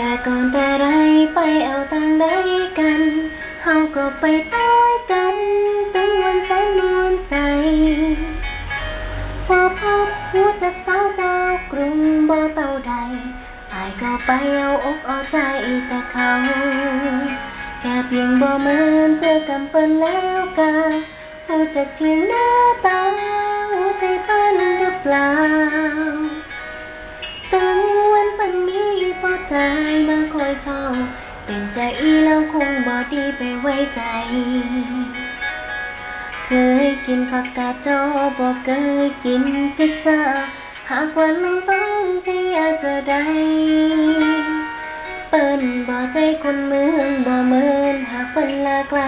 แต่ก่อนแต่ไรไปเอาตังได้กันเฮาก็ไปต้อยกันถึงวันแสนนวลใสพอพบหัวจากสาวดาวกรุงบ่เต่าใดอายก็ไปเอาอกเอาใจแต่เขาแค่เพียงบ่เหมือนเจอกำเปิ้นแล้วกาผู้จักเพียงหน้าตาหัวใจปั้นหรือเปล่า อใจมาคอยเฝ้าเป็นใจอีแล้วคงบ่ดีไปไว้ใจ เคยกินผักกาดจอบอกเคยกินพิซซ่าหากวันหนึ่งต้องที่อยากจะได้เปิ้นบ่ใจคนเมืองบ่เหมือนหากเปิ้นลาไกล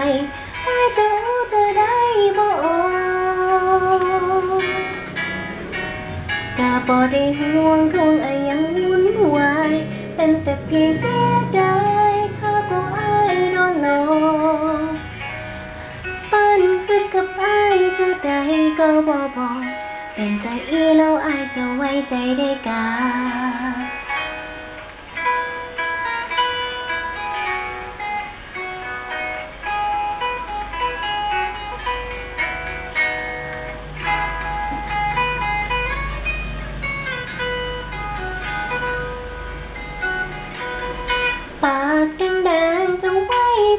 ไอ้เจ้าจะได้บ่กะบ่ได้ห่วงทวงอะหยังวุ่นวาย เป็นแต่เพียงเสียดายข้าก็อายโดนหลอกปั้นฝึกกับอายจะได้ก็บอบอกเป็นใจอีแล้วอายจะไว้ใจได้กา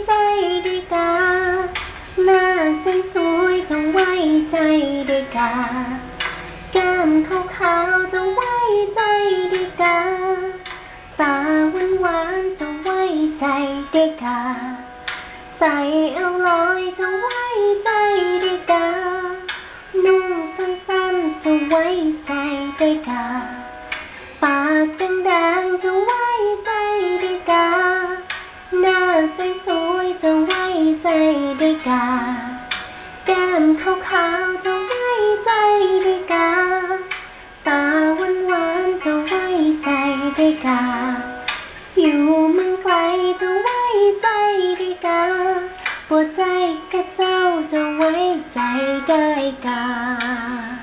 ใจด้กา หน้าสวยๆจะไว้ใจด้กา แก้มขาวๆจะไว้ใจด้กา ตาหวานๆจะไว้ใจด้กา ใส่เอาลอยจะไว้ใจด้กา นุ่งสั้นๆจะไว้ใจด้กา ปากแดงๆจะไว้ใจ กา แก้มขาวๆจะไว้ใจได้กา ตาหวานๆจะไว้ใจได้กา อยู่เมืองไกลจะไว้ใจได้กาปวดใจกับเจ้าจะไว้ใจได้กา